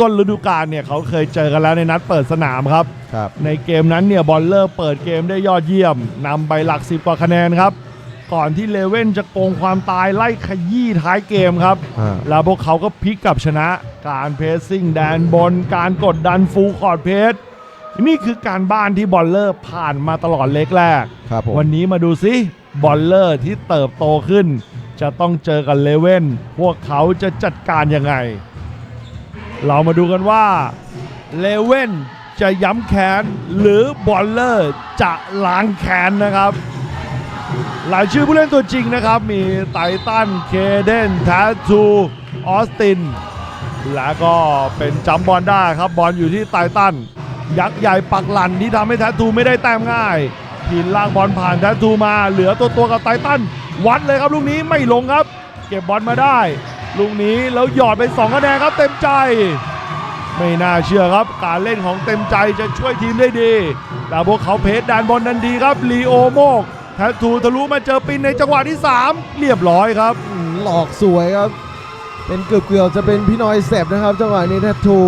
ต้นฤดูกาลเนี่ยเขาเคยเจอกันแล้วในนัดเปิดสนามครับ ครับ ในเกมนั้นเนี่ยบอลเลอร์เปิดเกมได้ยอดเยี่ยมนำไปหลักสิบกว่าคะแนนครับ ก่อนที่เลเว่นจะโกงความตายไล่ขยี้ท้ายเกมครับ อ่า แล้วพวกเขาก็พลิกกลับชนะการเพสซิ่งแดนบนการกดดันฟูลคอร์ดเพสนี่คือการบ้านที่บอลเลอร์ผ่านมาตลอดเล็กแรก ครับผม วันนี้มาดูซิบอลเลอร์ที่เติบโตขึ้น จะต้องเจอกับเลเว่นพวกเขาจะจัดการยังไง เรามาดูกันว่าเลเว่นจะย้ำแค้นหรือบอลเลอร์จะล้างแค้นนะครับ หลายชื่อผู้เล่นตัวจริงนะครับ มีไททันเคเดนแททูออสติน แล้วก็เป็นจัมบอลได้ครับ บอลอยู่ที่ไททัน ยักษ์ใหญ่ปักหลันที่ทำให้แททูไม่ได้แต้มง่ายพินลากบอลผ่านแททูมา เหลือตัวตัวกับไททัน วัดเลยครับลูกนี้ไม่ลงครับ เก็บบอลมาได้ ลูกนี้แล้วหยอดไป2คะแนนครับเต็มใจ ไม่น่าเชื่อครับ การเล่นของเต็มใจจะช่วยทีมได้ดี แต่พวกเขาเพจแดนบอลนันดีครับลีโอโมกแททูทะลุมาเจอปินในจังหวะที่ 3 เรียบร้อยครับอืมหลอกสวยครับ เป็นเกือบเกือบๆจะเป็นพี่น้อยเสพนะครับ จังหวะนี้แททู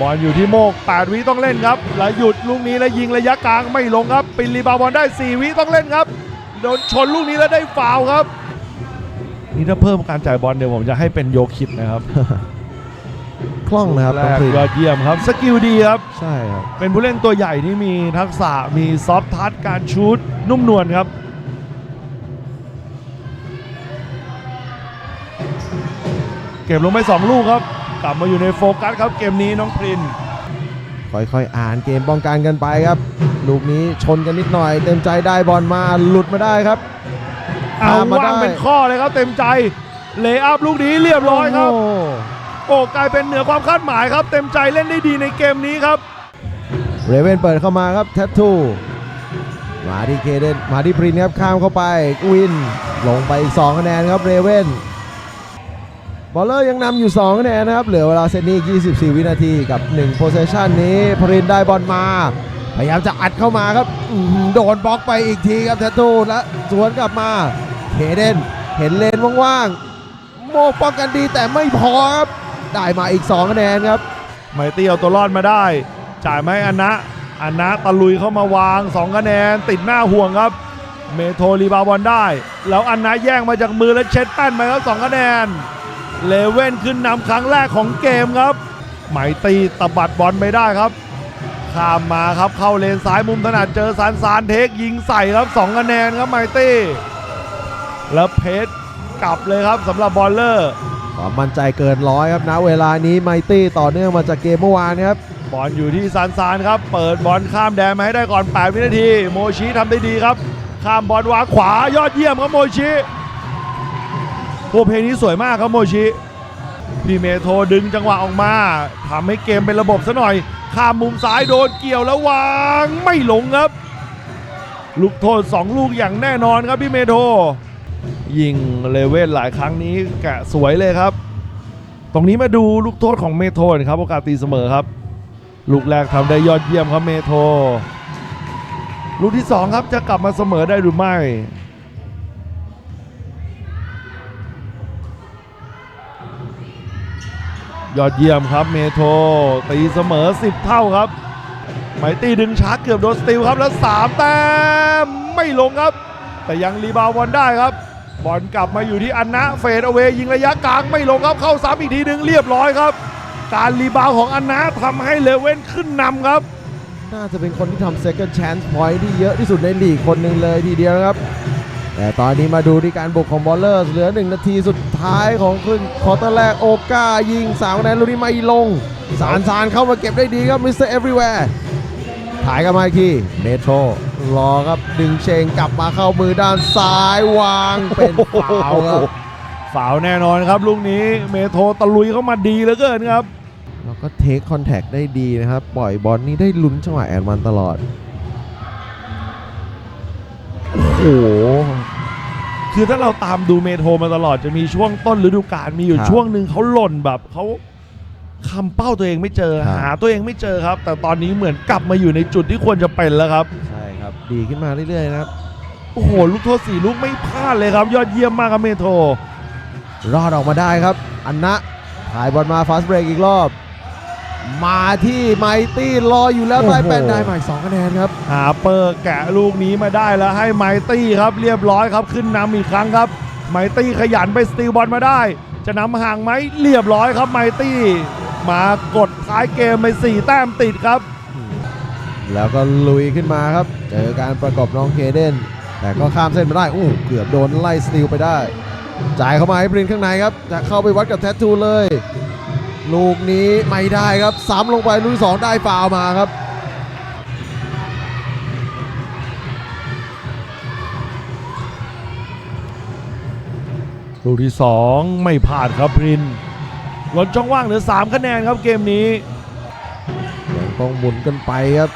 บอลอยู่ที่โมก 8 วิต้องเล่นครับแล้วหยุดลูกนี้แล้วยิงระยะกลางไม่ลงครับปินรีบาวด์บอลได้ 4 วิต้องเล่นครับโดนชนลูกนี้แล้วได้ฟาวล์ครับ นี่ถ้าเพิ่มการจ่ายบอลเดี๋ยวผมจะให้เป็นโยคิดนะครับคล่องนะครับแรน้องกพรินยอดเยี่ยมครับสกิลดีครับ ใช่ครับเป็นผู้เล่นตัวใหญ่ที่มีทักษะมีซอฟต์ทัชการชูตนุ่มนวลครับ เก็บลงไป2ลูกครับ กลับมาอยู่ในโฟกัสครับเกมนี้น้องพริน ค่อยๆ อ่านเกมป้องกันกันไปครับ ลูกนี้ชนกันนิดหน่อย เต็มใจได้บอลมาหลุดมาได้ครับ เอาตามมาว่างได้เป็นข้อเลยครับเต็มใจเลย์อัพลูกนี้เรียบร้อยครับโโหโอ้กลายเป็นเหนือความคาดหมายครับ เต็มใจเล่นได้ดีในเกมนี้ครับเรเวนเปิดเข้ามาครับแททูมาที่เคเดนมาที่พรินครับข้ามเข้าไปวินลงไปอีก2คะแนนครับเรเวนบอลเลอร์ยังนำอยู่2คะแนนนะครับเหลือเวลาเซตนี้อีก24 วินาทีกับ1โพ s ซ s ชันนี้ พรินได้บอลมา พยายามจะอัดเข้ามาครับโดนบล็อกไปอีกทีครับแททูและสวนกลับมาเคเดนเห็นเลนว่างๆ โมป้องกันดีแต่ไม่พอครับ ได้มาอีก2คะแนนครับไมตี้เอาตัวรอดมาได้ จ่ายไหมอันนะอันนะตะลุยเข้ามาวาง 2 คะแนน ติดหน้าห่วงครับ เมโทรีบาบอลได้ แล้วอันนะแย่งมาจากมือแล้วเช็ดแป้นไปครับ2คะแนน เลเว่นขึ้นนำครั้งแรกของเกมครับ ไมตี้ตบัดบอลไปได้ครับ ข้ามมาครับเข้าเลนซ้ายมุมถนัดเจอซานซานเทคยิงใส่ครับ2คะแนนครับไมตี้แล้วเพชรกลับเลยครับสำหรับบอลเลอร์ความมั่นใจเกินร้อยครับณเวลานี้ไมตี้ต่อเนื่องมาจากเกมเมื่อวานครับบอลอยู่ที่ซานซานครับ เปิดบอลข้ามแดนมาให้ได้ก่อน 8 วินาที โมชิทำได้ดีครับ ข้ามบอลวางขวายอดเยี่ยมครับโมชิโอ้เพลงนี้สวยมากครับโมชิพี่เมโทรดึงจังหวะออกมาทำให้เกมเป็นระบบซะหน่อย ข้ามมุมซ้ายโดนเกี่ยวแล้ววางไม่ลงครับ ลูกโทษ 2 ลูกอย่างแน่นอนครับพี่เมโท ยิงเลเว่นหลายครั้งนี้แกะสวยเลยครับ ตรงนี้มาดูลูกโทษของเมโทนะครับโอกาสตีเสมอครับ ลูกแรกทำได้ยอดเยี่ยมครับเมโท ลูกที่ 2 ครับจะกลับมาเสมอได้หรือไม่ ยอดเยี่ยมครับเมโทรตีเสมอ 10 เท่าครับไมตี้ดึงชาร์จเกือบโดนสติลครับแล้ว 3 แต้มไม่ลงครับ แต่ยังรีบาวด์บอลได้ครับบอลกลับมาอยู่ที่อันนะเฟดเอาเวยิงระยะกลางไม่ลงครับเข้าซ้ำอีกทีหนึ่งเรียบร้อยครับ การรีบาวของอันนะทำให้เลเว่นขึ้นนำครับ น่าจะเป็นคนที่ทำ second chance point ที่เยอะที่สุดในลีกคนหนึ่งเลยทีเดียวครับ แต่ตอนนี้มาดูที่การบุกของบอลเลอร์เหลือ 1 นาทีสุดท้ายของครึ่งควอเตอร์แรกโอกายิง3คะแนนลูกนี้ไม่ลง สารสารเข้ามาเก็บได้ดีครับมิสเตอร์เอฟรีแวร์ถ่ายกลับมาอีกทีเมโทรรอครับดึงเชงกลับมาเข้ามือด้านซ้ายวางเป็นฟาวล์ครับฝาวแน่นอนครับลูกนี้เมโทรตะลุยเข้ามาดีเหลือเกินครับแล้วก็เทคคอนแทคได้ดีนะครับ ปล่อยบอลนี่ได้ลุ้นจังหวะแอนมันตลอด โอ้โห คือถ้าเราตามดูเมโทรมาตลอดจะมีช่วงต้นฤดูกาลมีอยู่ครับช่วงหนึ่งเขาหล่นแบบเขาคำเป้าตัวเองไม่เจอ ครับ หาตัวเองไม่เจอครับ แต่ตอนนี้เหมือนกลับมาอยู่ในจุดที่ควรจะเป็นแล้วครับ ใช่ครับ ดีขึ้นมาเรื่อยๆนะครับ โอ้โห ลูกโทษสี่ลูกไม่พลาดเลยครับ ยอดเยี่ยมมากครับเมโทรรอดออกมาได้ครับ อันนะถ่ายบอลมาฟาสเบรกอีกรอบ มาที่ไมตี้รออยู่แล้วโอ้โหได้แปนได้ใหม่สองคะแนนครับหาเปอร์แกะลูกนี้มาได้แล้วให้ไมตี้ครับเรียบร้อยครับขึ้นนำอีกครั้งครับ ไมตี้ขยันไปสตีลบอลมาได้ จะนำห่างไหมเรียบร้อยครับไมตี้มากดท้ายเกมไป4แต้มติดครับ แล้วก็ลุยขึ้นมาครับ เจอการประกบน้องเคเดนแต่ก็ข้ามเส้นมาได้อู้เกือบโดนไล่สตีลไปได้ จ่ายเข้ามาให้บรินข้างในครับจะเข้าไปวัดกับแทททูเลย ลูกนี้ไม่ได้ครับซ้ำลงไปลูกที่สองได้ฟาวล์มาครับลูกที่ 2 ไม่พลาดครับพรินลดช่องว่างเหลือ 3 คะแนนครับเกมนี้ยังต้องหมุนกันไปครับ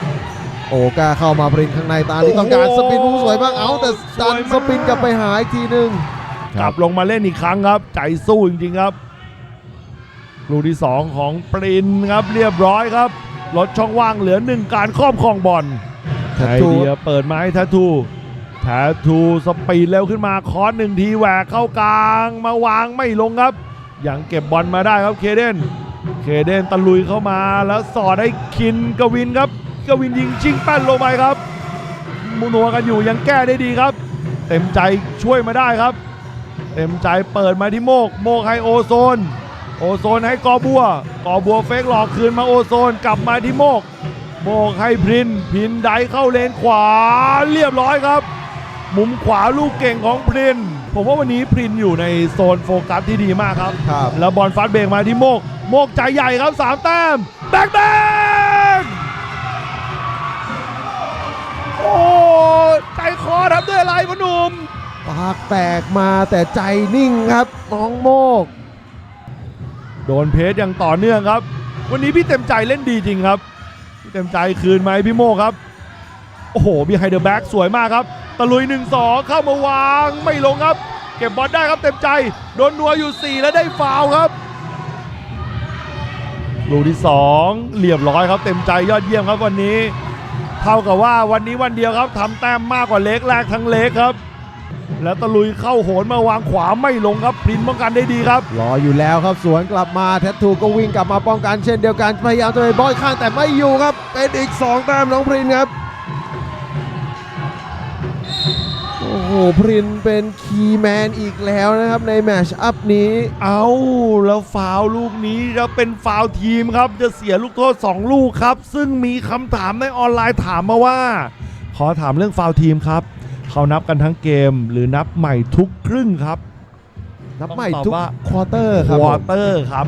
โอกาเข้ามาบรินข้างในตามที่ต้องการโอ้โหสปินอู้สวยมากเอาแต่ดันสวยมากสปินกลับไปหาอีกทีหนึง กลับลงมาเล่นอีกครั้งครับ ใจสู้จริงๆครับ ลูกที่ 2 ของปรินครับเรียบร้อยครับลดช่องว่างเหลือหนึ่งการครอบครองบอลแททไอทูเดียเปิดมาให้แททูแททูสปีดเร็วขึ้นมาคอร์สหนึ่งทีแหวกเข้ากลางมาวางไม่ลงครับยังเก็บบอลมาได้ครับเคเดนเคเดนตะลุยเข้ามาแล้วสอดให้คินกวินครับกวินยิงชิงแป้นลงไปครับมุนัวกันอยู่ยังแก้ได้ดีครับ เต็มใจช่วยมาได้ครับ เต็มใจเปิดมาที่โมก โมกให้โอโซน โอโซนให้กอบัว กอบัวเฟกหลอกคืนมาโอโซนกลับมาที่โมก โมกให้พรินพรินไดเข้าเลนขวาเรียบร้อยครับ มุมขวาลูกเก่งของพริน ผมว่าวันนี้พรินอยู่ในโซนโฟกัสที่ดีมากครับ ครับ แล้วบอลฟาสต์เบรกมาที่โมก โมกใจใหญ่ครับสามแต้มแบกแบกโอ้ใจคอทำด้วยอะไรพอหนุ่มปากแตกมาแต่ใจนิ่งครับน้องโมก โดนเพจอย่างต่อเนื่องครับ วันนี้พี่เต็มใจเล่นดีจริงครับ พี่เต็มใจคืนไหมพี่โมครับ โอ้โหบีไฮเดอร์แบ็กสวยมากครับ ตะลุย1-2เข้ามาวางไม่ลงครับ เก็บบอลได้ครับเต็มใจ โดนนัวอยู่ 4 แล้วได้ฟาวครับ ลูกที่ 2เรียบร้อยครับ เต็มใจยอดเยี่ยมครับวันนี้ เท่ากับว่าวันนี้วันเดียวครับทำแต้มมากกว่าเล็กแรกทั้งเล็กครับ แล้วตะลุยเข้าโหนมาวางขวาไม่ลงครับพรินป้องกันได้ดีครับ รออยู่แล้วครับสวนกลับมาแทททูก็วิ่งกลับมาป้องกันเช่นเดียวกันพยายามจะไปบอลข้างแต่ไม่อยู่ครับ เป็นอีก2แต้มน้องพรินครับโอ้โหพรินเป็นคีย์แมนอีกแล้วนะครับในแมตชอัพนี้ เอาแล้วฟาวล์ลูกนี้จะเป็นฟาวล์ทีมครับ จะเสียลูกโทษ 2 ลูกครับ ซึ่งมีคำถามในออนไลน์ถามมาว่า ขอถามเรื่องฟาวล์ทีมครับ เขานับกันทั้งเกมหรือนับใหม่ทุกครึ่งครับ นับใหม่ต้องตอบทุกว่าควอเตอร์ครับควอผมเตอร์ครับ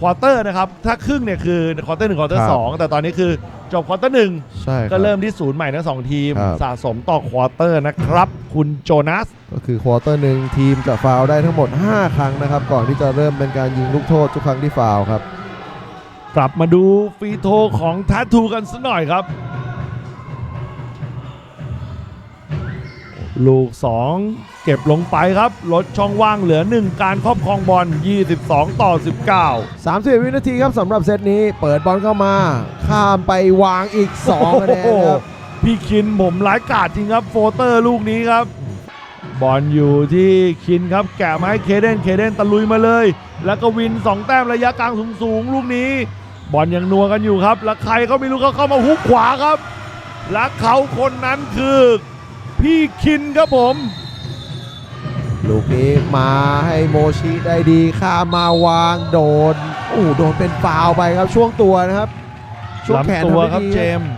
ควอเตอร์นะครับ ถ้าครึ่งเนี่ยคือควอเตอร์หนึ่งควอเตอครัร์บสองแต่ตอนนี้คือจบควอเตอร์หนึ่งใช่คก็บเริ่มที่ศูนย์ใหม่ทั้งสองทีมครับสะสมต่อควอเตอร์นะครับ คุณโจนาส ก็คือควอเตอร์หนึ่งทีมจะฟาวล์ได้ทั้งหมด 5 ครั้งนะครับ ก่อนที่จะเริ่มเป็นการยิงลูกโทษทุกครั้งที่ฟาวล์ครับ กลับมาดูฟรีโทของแททูกันสักหน่อยครับ ลูก 2 เก็บลงไปครับ ลดช่องว่างเหลือ 1 การครอบครองบอล 22 ต่อ 19 30 วินาทีครับสำหรับเซตนี้เปิดบอลเข้ามา ข้ามไปวางอีก2คะแนนครับพี่คินผมร้ายกาจจริงครับ โฟเตอร์ลูกนี้ครับ บอลอยู่ที่คินครับ แกะมาให้เคเดนเคเดนตะลุยมาเลย แล้วก็วิน 2 แต้มระยะกลางสูงๆลูกนี้ บอลยังนัวกันอยู่ครับ แล้วใครก็ไม่รู้เขาเข้ามาฮุกขวาครับ และเขาคนนั้นคือ พี่คินครับผม ลูกนี้มาให้โมชิได้ดีข้ามมาวางโดนโอ้โหโดนเป็นฟาวล์ไปครับช่วงตัวนะครับ ช่วงแขนลำตัวทำได้ครับดีเจมส์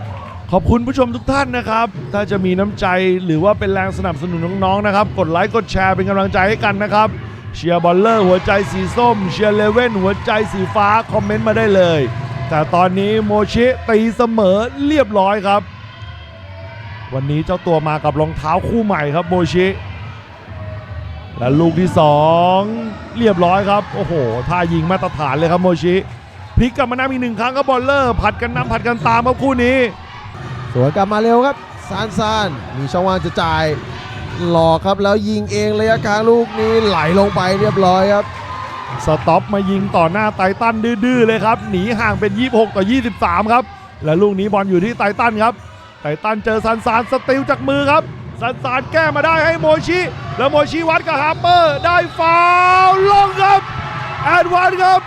ขอบคุณผู้ชมทุกท่านนะครับ ถ้าจะมีน้ำใจหรือว่าเป็นแรงสนับสนุนน้องๆนะครับ กดไลค์กดแชร์เป็นกำลังใจให้กันนะครับเชียร์บอลเลอร์หัวใจสีส้มเชียร์เลเว่นหัวใจสีฟ้า คอมเมนต์มาได้เลย แต่ตอนนี้โมชิตีเสมอเรียบร้อยครับ วันนี้เจ้าตัวมากับรองเท้าคู่ใหม่ครับโมชิ และลูกที่ 2 เรียบร้อยครับ โอ้โหท่ายิงมาตรฐานเลยครับโมชิพลิกกลับมานำอีกหนึ่งครั้งครับบอลเลอร์ผัดกันนำผัดกันตามครับคู่นี้ สวนกลับมาเร็วครับซานซานมีช่องว่างจะจ่ายหลอกครับแล้วยิงเองระยะกลางลูกนี้ไหลลงไปเรียบร้อยครับสต็อปมายิงต่อหน้าไททันดื้อๆเลยครับ หนีห่างเป็น 26 ต่อ 23 ครับ และลูกนี้บอลอยู่ที่ไททันครับ ไททันเจอซันซานสติลจากมือครับซันซานแก้มาได้ให้โมชิแล้วโมชิวัดกับฮาร์เปอร์ได้ฟาวลงครับแอดวานครับ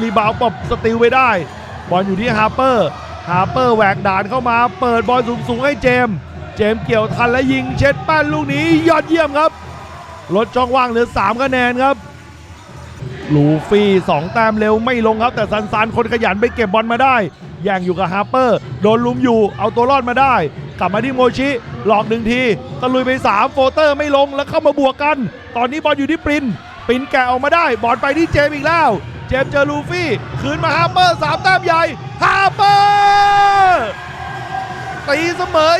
รีบาวปบสติลไปได้ บอลอยู่ที่ฮาร์เปอร์ฮาร์เปอร์แหวกด่านเข้ามาเปิดบอลสูงๆให้เจม เจมเกี่ยวทันและยิงเช็ดแป้นลูกนี้ยอดเยี่ยมครับ ลดช่องว่างเหลือ 3 คะแนนครับ ลูฟี่2แต้มเร็วไม่ลงครับ แต่ซันซานคนขยันไปเก็บบอลมาได้แย่งอยู่กับฮาร์เปอร์ โดนลุมอยู่เอาตัวรอดมาได้ กลับมาที่โมชิ หลอกหนึ่งทีตะลุยไป3โฟเตอร์ไม่ลงแล้วเข้ามาบวกกัน ตอนนี้บอลอยู่ที่ปรินปรินแกะออกมาได้บอลไปที่เจมอีกแล้ว เจมเจอลูฟี่คืนมาฮาร์เปอร์สามแต้มใหญ่ฮาร์เปอร์ตีเสมอ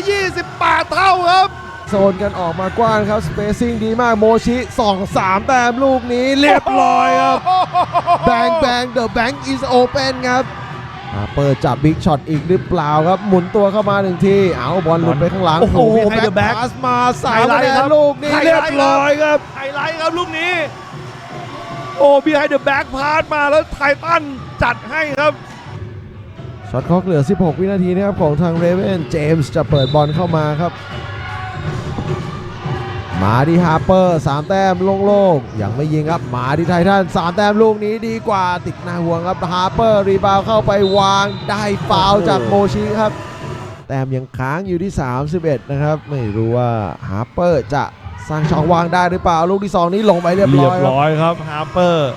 28 เท่าครับ ซนกันออกมากว้างครับสเปซิ่งดีมากโมชิ2 3แต้มลูกนี้เรียบร้อยครับแบงแบงเดอะแบงค์อิสโอเปนครับอ่าเปิดจับบิ๊กช็อตอีกหรือเปล่าครับ หมุนตัวเข้ามาหนึ่งทีเอาบอลหลุดไปข้างหลัง โอ้โหพี่ให้ The แบ็ Back คพาสมาสาไฮมไลคะท์แนคนรับลูกนี้ไฮไลท์เรียบร้อยครับไฮไลท์ครับลูกนี้ โอ้บีไฮเดอะแบ็กพาสมาแล้วไททันจัดให้ครับช็อตคล็อกเหลือ 16 วินาทีนะครับของทางเรเวนเจมส์จะเปิดบอลเข้ามาครับ มาที่ฮาร์เปอร์3แต้มโล่งๆยังไม่ยิงครับมาที่ไททัน3แต้มลูกนี้ดีกว่า ติดหน้าห่วงครับฮาร์เปอร์รีบาวเข้าไปวางได้ฟาวจากโมชิครับ แต้มยังค้างอยู่ที่ 31 นะครับ ไม่รู้ว่าฮาร์เปอร์จะสร้างช่องวางได้หรือเปล่าลูกที่ 2 นี้ลงไปเรียบร้อยครับร้อยครับฮาร์เปอร์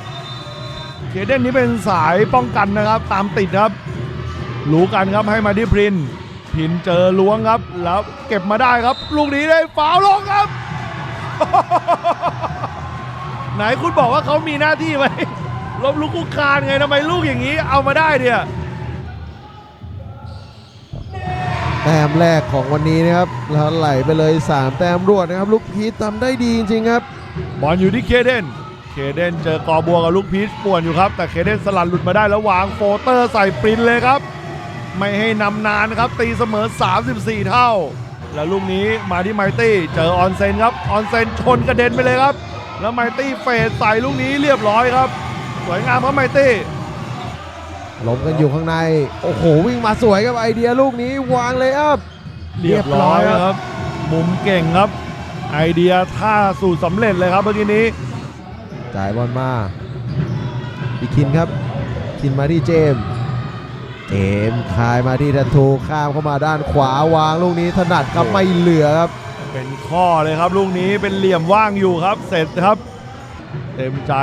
เคเดนนี้เป็นสายป้องกันนะครับ ตามติดครับรู้กันครับให้มาที่พรินพินเจอล้วงครับ แล้วเก็บมาได้ครับ ลูกนี้ได้ฟาวลงครับ ไหนคุณบอกว่าเขามีหน้าที่ไหมลบลูกคุกคานไงทำไมลูกอย่างนี้เอามาได้เนี่ย แต้มแรกของวันนี้นะครับแล้วไหลไปเลย 3 แต้มรวดนะครับ ลูกพีททำได้ดีจริงๆครับ บอลอยู่ที่เคเดน เคเดนเจอกอบัวกับลูกพีชป่วนอยู่ครับ แต่เคเดนสลัดหลุดมาได้แล้ววางโฟเตอร์ใส่ปรินเลยครับ ไม่ให้นำนานครับ ตีเสมอ 34 เท่า แล้วลูกนี้มาที่ไมตี้เจอออนเซนครับออนเซนชนกระเด็นไปเลยครับ แล้วไมตี้เฟดใส่ลูกนี้เรียบร้อยครับ สวยงามครับไมตี้ล้มกันอยู่ข้างใน โอ้โห วิ่งมาสวยครับไอเดียลูกนี้วางเลยอัพเรียบร้อยครับ มุมเก่งครับ ไอเดียท่าสูตรสำเร็จเลยครับเมื่อกี้นี้ จ่ายบอลมาอีคินครับ คินมาที่เจมส์ เจมส์คายมาที่ทัตทูข้ามเข้ามาด้านขวาวางลูกนี้ถนัดครับไม่เหลือครับ เป็นข้อเลยครับลูกนี้เป็นเหลี่ยมว่างอยู่ครับ เสร็จครับ เต็มใจ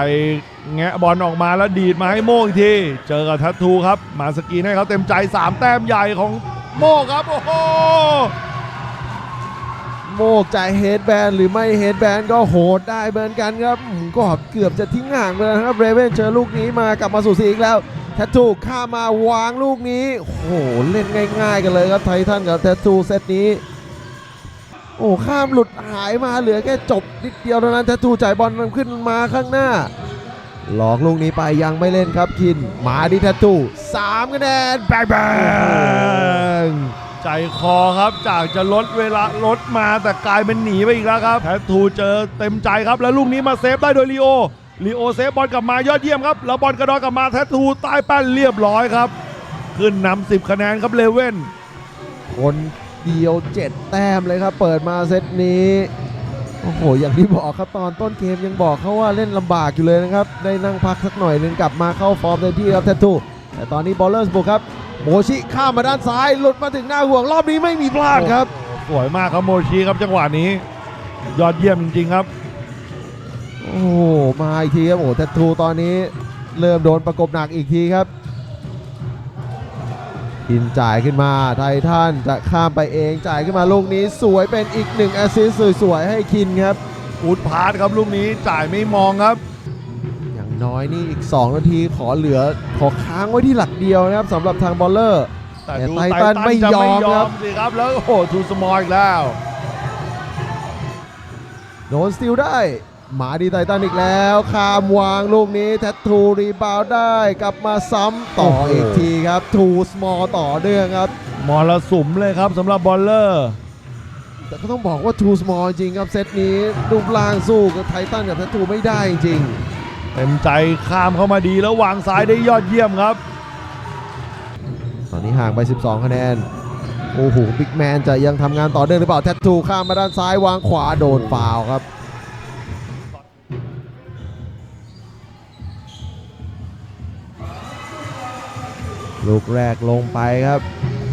แงะบอลออกมาแล้วดีดมาให้โม่อีกที เจอกับทัตทูครับ มาสกรีนให้เขาเต็มใจ 3 แต้มใหญ่ของโม่ครับโอ้โหโมกจ่ายเฮดแบนหรือไม่เฮดแบนก็โหดได้เหมือนกันครับอืมก็เกือบจะทิ้งห่างไปแล้วนะครับเรเวนเจอลูกนี้มากลับมาสู่สีอีกแล้ว แทตทูข้ามาวางลูกนี้ โอ้โห เล่นง่าย ๆ กันเลยครับไททันกับแทตทูเซตนี้ โอ้ข้ามหลุดหายมาเหลือแค่จบนิดเดียวเท่านั้นแทตทูจ่ายบอลนำขึ้นมาข้างหน้า หลอกลูกนี้ไปยังไม่เล่นครับคิน มาดิแทตทูสามคะแนนแบงแบงใจคอครับจากจะลดเวลาลดมาแต่กลายเป็นหนีไปอีกแล้วครับแททูเจอเต็มใจครับแล้วลูกนี้มาเซฟได้โดยลีโอ ลีโอเซฟบอลกลับมายอดเยี่ยมครับ แล้วบอลกระดอนกลับมาแทตทูใต้แป้นเรียบร้อยครับ ขึ้นนำ10 คะแนนครับเลเว่นคนเดียว 7 แต้มเลยครับ เปิดมาเซตนี้ โอ้โห อย่างที่บอกครับตอนต้นเกมยังบอกเขาว่าเล่นลำบากอยู่เลยนะครับ ได้นั่งพักสักหน่อยนึงกลับมาเข้าฟอร์มเต็มที่ครับแททูแต่ตอนนี้บอลเลอร์สบุกครับโมชิข้ามมาด้านซ้ายหลุดมาถึงหน้าห่วงรอบนี้ไม่มีพลาดครับ สวยมากครับโมชิครับจังหวะนี้ ยอดเยี่ยมจริงๆครับ โอ้โหมาอีกทีครับโอ้โหแททูตอนนี้เริ่มโดนประกบหนักอีกทีครับกินจ่ายขึ้นมาไททันจะข้ามไปเองจ่ายขึ้นมาลูกนี้สวยเป็นอีกหนึ่งแอสซิสต์สวยๆให้คินครับอูดพาร์ทครับลูกนี้จ่ายไม่มองครับ อย่างน้อยนี่อีก 2 นาทีขอเหลือขอค้างไว้ที่หลักเดียวนะครับสำหรับทางบอลเลอร์ แต่แต่ดูไทไททัทันนไม่จะยอไม่มยอครับมสิครับแล้วโอ้โหทูสมอลอีกแล้ว โดนสติลได้ มาดีไททันอีกแล้วคามวางลูกนี้แทททูรีบาวด์ได้กลับมาซ้ำต่อโอ้โหอีกทีครับทูสมอลต่อเนื่องครับมรสุมเลยครับสำหรับบอลเลอร์ แต่ก็ต้องบอกว่าทูสมอลจริงครับเซตนี้รูปร่างสู้กับไททันกับแทททูไม่ได้จริงเต็มใจข้ามเข้ามาดีแล้ววางซ้ายได้ยอดเยี่ยมครับ ตอนนี้ห่างไป 12 คะแนนโอ้โหบิ๊กแมนจะยังทำงานต่อเนื่องหรือเปล่าแทททูข้ามมาด้านซ้ายวางขวาโดนฟาวล์ครับ ลูกแรกลงไปครับ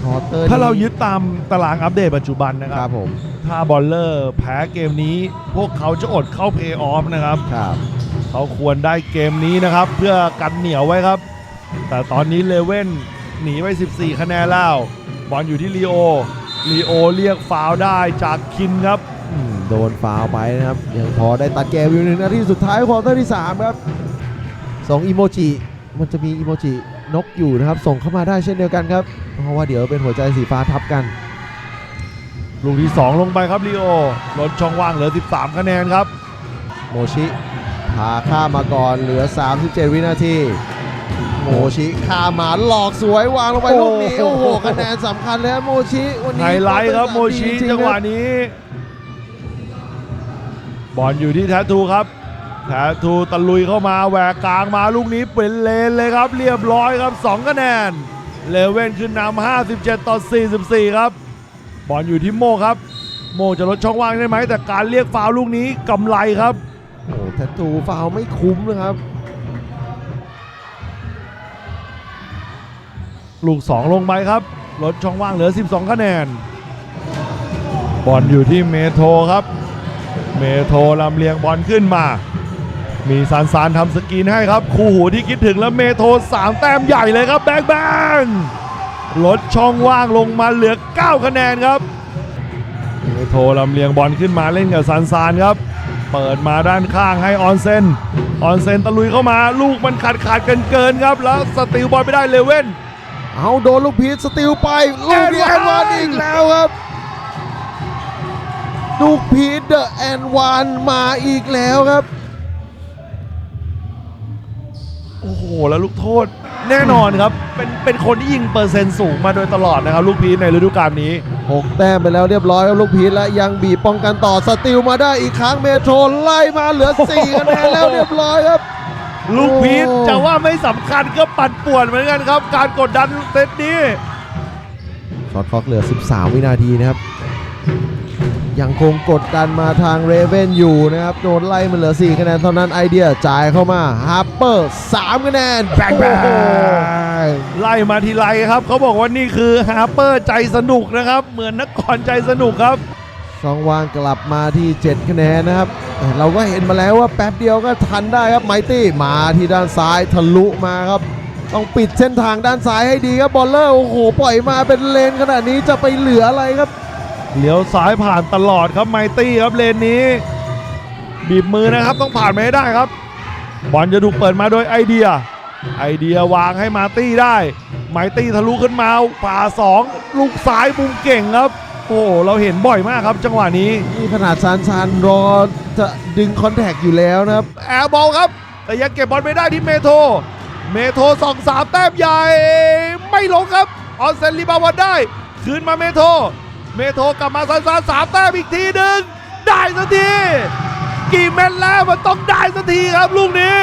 คอร์เตอร์ถ้าเรานี้ยึดตามตารางอัปเดตปัจจุบันนะคครัรับบผมถ้าบอลเลอร์แพ้เกมนี้ พวกเขาจะอดเข้าเพย์ออฟนะครับ ครับเขาควรได้เกมนี้นะครับ เพื่อกันเหนียวไว้ครับ แต่ตอนนี้เลเว่นหนีไป 14 คะแนนแล้วบอลอยู่ที่ลีโอลีโอเรียกฟาวล์ได้จากคินครับ อืมโดนฟาวล์ไปนะครับ ยังพอได้ตัดเกมอยู่หนึ่งนาทีสุดท้ายควอเตอร์ที่ 3 ครับส่งอีโมจิ มันจะมีอีโมจิ นกอยู่นะครับ ส่งเข้ามาได้เช่นเดียวกันครับ เพราะว่าเดี๋ยวเป็นหัวใจสีฟ้าทับกัน ลูกที่ 2 ลงไปครับลีโอลดช่องว่างเหลือ 13 คะแนนครับ โมชิพาข้ามมาก่อนเหลือ 37 วินาที โมชิข้ามมาหลอกสวยวางลงไปลูกนี้โอ้โอ้โหโหคะแนนสำคัญเลยครับโมชิวันนี้ไฮไลท์ครับโมชิดีริๆจังหวะครับนี้บอลอยู่ที่แททูครับ แททูตะลุยเข้ามาแหวกกลางมาลูกนี้เป็นเลนเลยครับ เรียบร้อยครับ2คะแนน เลเว่นขึ้นนำ57 ต่อ 44 ครับ บอลอยู่ที่โมครับ โมจะลดช่องว่างได้ไหม แต่การเรียกฟาวล์ลูกนี้กำไรครับ โอ้โหแทตูฟาวล์ไม่คุ้มนะครับ ลูก 2 ลงไปครับ ลดช่องว่างเหลือ 12 คะแนน บอลอยู่ที่เมโทรครับ เมโทรลำเลียงบอลขึ้นมา มีซานซานทำสกรีนให้ครับ คู่หูที่คิดถึงแล้วเมโทร3แต้มใหญ่เลยครับแบงแบงลดช่องว่างลงมาเหลือ 9 คะแนนครับ เมโทลำเลียงบอลขึ้นมาเล่นกับซานซานครับ เปิดมาด้านข้างให้ออนเซนออนเซนตะลุยเข้ามาลูกมันขาดขาดเกินเกินครับ แล้วสติลบอลไปได้เลเว่นเอาโดนลูกพีชสติลไปลูกนี้แอนวานนอีกแล้วครับลูกพีชเดอะแอนวานมาอีกแล้วครับ โอ้โห แล้วลูกโทษแน่นอนครับ เป็นเป็นคนที่ยิงเปอร์เซ็นต์สูงมาโดยตลอดนะครับ ลูกพีชในฤดูกาลนี้ 6 แต้มไปแล้วเรียบร้อยครับลูกพีชและยังบีบป้องกันต่อสติลมาได้อีกครั้งเมโทรไล่มาเหลือ4คะแนนแล้วเรียบร้อยครับ ลูกพีชโอ้จะว่าไม่สำคัญก็ปั่นป่วนเหมือนกันครับ การกดดันเซตนี้ช็อตคล็อกเหลือ 13 วินาทีนะครับ ยังคงกดดันมาทางเรเวนอยู่นะครับ โดนไล่มาเหลือ 4 คะแนนเท่านั้นไอเดียจ่ายเข้ามาฮาร์เปอร์3คะแนนแบงแบงโอ้โหไล่มาทีไรครับเขาบอกว่านี่คือฮาร์เปอร์ใจสนุกนะครับ เหมือนนักกรใจสนุกครับ ช่องว่างกลับมาที่ 7 คะแนนนะครับแต่เราก็เห็นมาแล้วว่าแป๊บเดียวก็ทันได้ครับไมตี้มาที่ด้านซ้ายทะลุมาครับต้องปิดเส้นทางด้านซ้ายให้ดีครับบอลเลอร์โอ้โหปล่อยมาเป็นเลนขนาดนี้จะไปเหลืออะไรครับ เลี้ยวซ้ายผ่านตลอดครับไมตี้ครับเลนนี้ บีบมือนะครับต้องผ่านไปให้ได้ครับ บอลจะถูกเปิดมาโดยไอเดีย ไอเดียวางให้มาตี้ได้ไมตี้ทะลุขึ้นมาผ่าสองลูกซ้ายมุมเก่งครับโอ้โหเราเห็นบ่อยมากครับจังหวะนี้นี่ขนาดซานซานรอจะดึงคอนแทคอยู่แล้วนะครับแอร์บอลครับ แต่ยังเก็บบอลไม่ได้ที่เมโทรเมโทรสองสามแต้มใหญ่ ไม่ลงครับ ออนเซนรีบาวด์ได้ คืนมาเมโทร เมโทรกลับมาซานซานสามแต้มอีกทีหนึ่งได้สักที กี่เม็ดแล้วมันต้องได้สักทีครับลูกนี้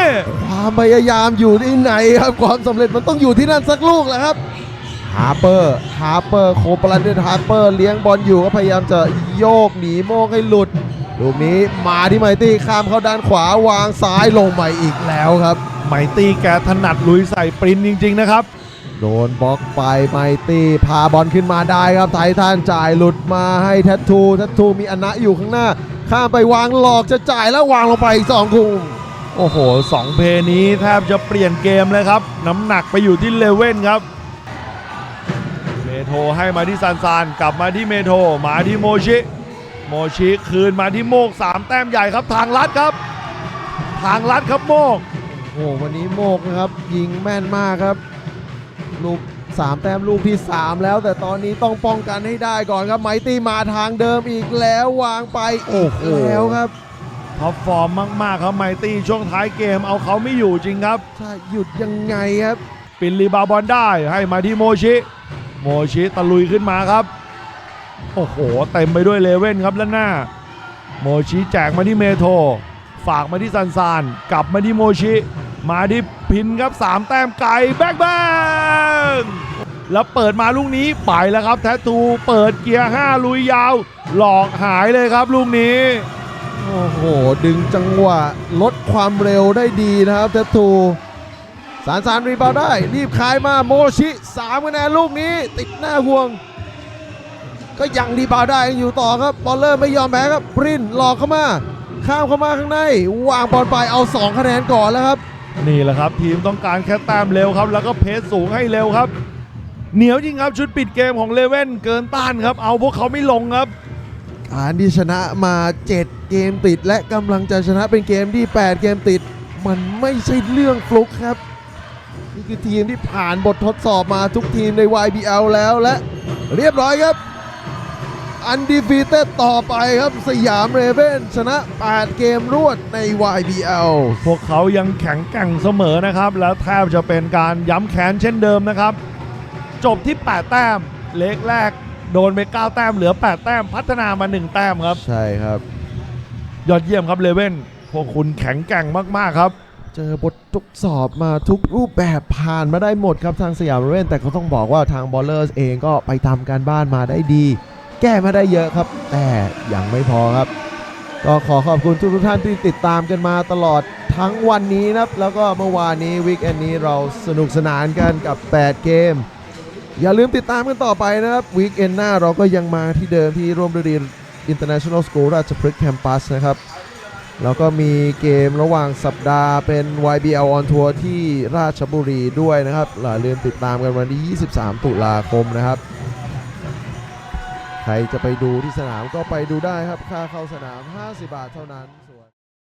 ความพยายามอยู่ที่ไหนครับความสำเร็จมันต้องอยู่ที่นั่นสักลูกแหละครับฮาร์เปอร์ฮาร์เปอร์โคปลันเดนฮาร์เปอร์เลี้ยงบอลอยู่ก็พยายามจะโยกหนีโมกให้หลุด ลูกนี้มาที่ไมตี้ข้ามเข้าด้านขวาวางซ้ายลงใหม่อีกแล้วครับ ไมตี้แกถนัดลุยใส่ปรินจริง ๆ นะครับ โดนบล็อกไปไมตี้พาบอลขึ้นมาได้ครับไททันจ่ายหลุดมาให้แทททูแทททูมีอนะอยู่ข้างหน้า ข้ามไปวางหลอกจะจ่ายแล้ววางลงไปอีกสองคุมโอ้โหสองเพลย์นี้แทบจะเปลี่ยนเกมเลยครับ น้ำหนักไปอยู่ที่เลเว่นครับเมโทรให้มาที่ซานซานกลับมาที่เมโทรมาที่โมชิ โมชิคืนมาที่โมก 3 แต้มใหญ่ครับทางลัดครับ ทางลัดครับโมกโอ้โหวันนี้โมกนะครับยิงแม่นมากครับ ลูก3แต้มลูกที่ 3 แล้ว แต่ตอนนี้ต้องป้องกันให้ได้ก่อนครับไมตี้มาทางเดิมอีกแล้ววางไปโอ้โหแล้วครับท็อปฟอร์มมาก ๆ ครับไมตี้ช่วงท้ายเกมเอาเขาไม่อยู่จริงครับถ้าหยุดยังไงครับ ปินรีบาวด์บอลได้ให้มาที่โมชิ โมชิตะลุยขึ้นมาครับ โอ้โห เต็มไปด้วยเลเว่นครับด้านหน้า โมชิแจกมาที่เมโทรฝากมาที่ซันซาน กลับมาที่โมชิ มาที่พินครับ 3 แต้มไก่แบ็กแบ งแล้วเปิดมาลูกนี้ไปแล้วครับ แททูเปิดเกียร์ 5 ลุยยาว หลอกหายเลยครับลูกนี้ โอ้โห ดึงจังหวะ ลดความเร็วได้ดีนะครับแททูสารสารรีบาวได้ รีบคายมาโมชิสามคะแนนลูกนี้ ติดหน้าห่วง ก็ยังรีบาวได้อยู่ต่อครับบอลเลอร์ไม่ยอมแพ้ครับปรินหลอกเข้ามา ข้ามเข้ามาข้างในวางบอลไปเอา 2 คะแนนก่อนแล้วครับ นี่แหละครับ ทีมต้องการแค่แต้มเร็วครับ แล้วก็เพสสูงให้เร็วครับ เหนียวจริงครับชุดปิดเกมของเลเว่นเกินต้านครับ เอาพวกเขาไม่ลงครับ การที่ชนะมา 7 เกมติด และกำลังจะชนะเป็นเกมที่ 8 เกมติด มันไม่ใช่เรื่องฟลุกครับ นี่คือทีมที่ผ่านบททดสอบมาทุกทีมใน YBL แล้วและเรียบร้อยครับ อันดีฟีเต็ดต่อไปครับสยามเรเวนชนะ 8 เกมรวดใน YBL พวกเขายังแข็งแกร่งเสมอนะครับ แล้วแทบจะเป็นการย้ำแค้นเช่นเดิมนะครับ จบที่ 8 แต้ม เล็กแรกโดนไป 9 แต้มเหลือ 8 แต้มพัฒนามา 1 แต้มครับ ใช่ครับ ยอดเยี่ยมครับเลเว่นพวกคุณแข็งแกร่งมากๆครับเจอบททดสอบมาทุกรูปแบบผ่านมาได้หมดครับทางสยามเรเวนแต่ก็ต้องบอกว่าทางบอลเลอร์เองก็ไปทำการบ้านมาได้ดี แก้มาได้เยอะครับ แต่ยังไม่พอครับ ก็ขอขอบคุณทุกๆท่านที่ติดตามกันมาตลอดทั้งวันนี้นะครับ แล้วก็เมื่อวานนี้วีคเอนนี้เราสนุกสนานกันกับ 8 เกม อย่าลืมติดตามกันต่อไปนะครับวีคเอนหน้าเราก็ยังมาที่เดิมที่ร่วมฤดี International School ราชพฤกษ์แคมปัสนะครับแล้วก็มีเกมระหว่างสัปดาห์เป็น YBL on Tour ที่ราชบุรีด้วยนะครับอย่าลืมติดตามกันวันที่ 23 ตุลาคมนะครับ ใครจะไปดูที่สนามก็ไปดูได้ครับ ค่าเข้าสนาม 50 บาทเท่านั้น